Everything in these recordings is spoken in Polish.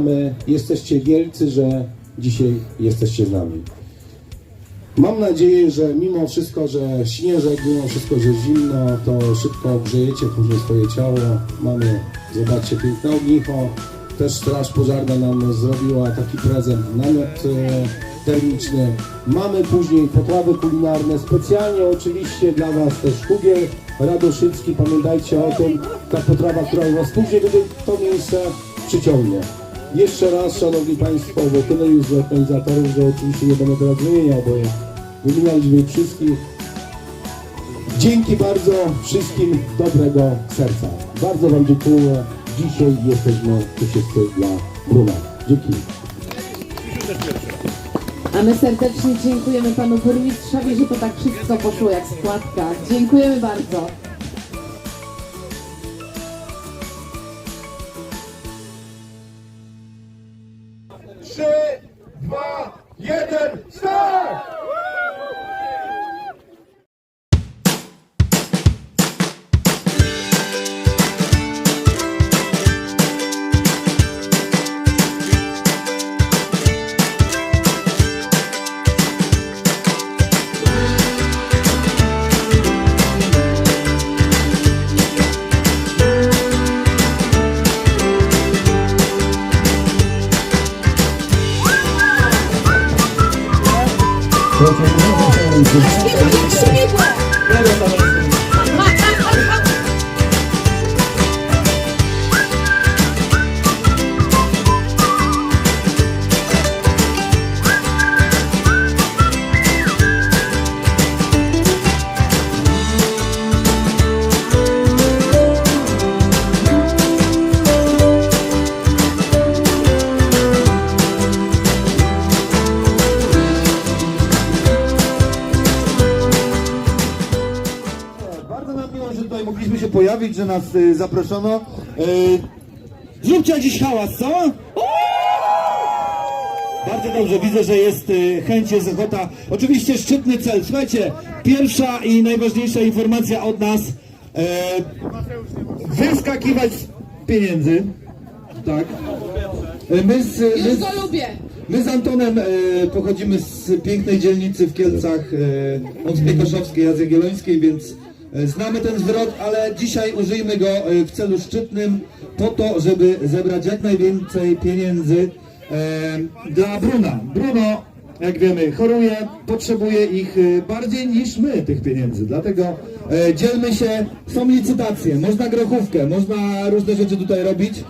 mamy, jesteście wielcy, że dzisiaj jesteście z nami. Mam nadzieję, że mimo wszystko, że śnieżek, mimo wszystko, że zimno, to szybko grzejecie później swoje ciało. Mamy, zobaczcie, piękne ognicho. Też Straż Pożarna nam zrobiła taki prezent, namiot e, termiczny. Mamy później potrawy kulinarne, specjalnie oczywiście dla Was też kugiel radoszycki. Pamiętajcie o tym, ta potrawa, która Was później tutaj w to miejsce przyciągnie. Jeszcze raz, Szanowni Państwo, bo tyle już z organizatorów, że oczywiście nie będę teraz wymieniał, bo wymienialiśmy ich wszystkich. Dzięki bardzo wszystkim dobrego serca. Bardzo Wam dziękuję. Dzisiaj jesteśmy wszyscy dla Bruna. Dzięki. A my serdecznie dziękujemy panu burmistrzowi, że to tak wszystko poszło jak z płatka. Dziękujemy bardzo. Thank you. Mogliśmy się pojawić, że nas y, zaproszono. Y, zróbcie dziś hałas, co? Bardzo dobrze, widzę, że jest y, chęć, jest ochota. Oczywiście szczytny cel. Słuchajcie, pierwsza i najważniejsza informacja od nas. E, wyskakiwać z pieniędzy. Tak. E, My z, my z, lubię. My z Antonem e, pochodzimy z pięknej dzielnicy w Kielcach, e, od Koszowskiej, Jagiellońskiej, więc znamy ten zwrot, ale dzisiaj użyjmy go e, w celu szczytnym po to, żeby zebrać jak najwięcej pieniędzy e, dla Bruna. Bruno, jak wiemy, choruje, potrzebuje ich e, bardziej niż my tych pieniędzy, dlatego e, dzielmy się, są licytacje, można grochówkę, można różne rzeczy tutaj robić.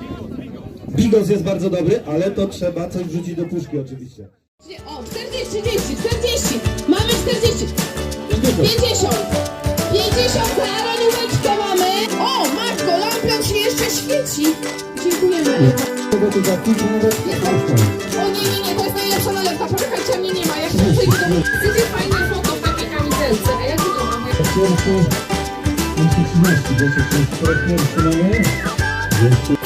Bigos jest bardzo dobry, ale to trzeba coś wrzucić do puszki oczywiście. O, 40, 30, 40, mamy 40, 50, 50 arenóweczkę mamy. O, matko, lampion się jeszcze świeci. Dziękujemy. O nie, nie, nie, to jest najlepsza nalepka. Poczekajcie, mnie nie ma. Jak się przyjdzie do mnie. Fajne foto w takiej kamizelce, a ja to mam. Pierwszy,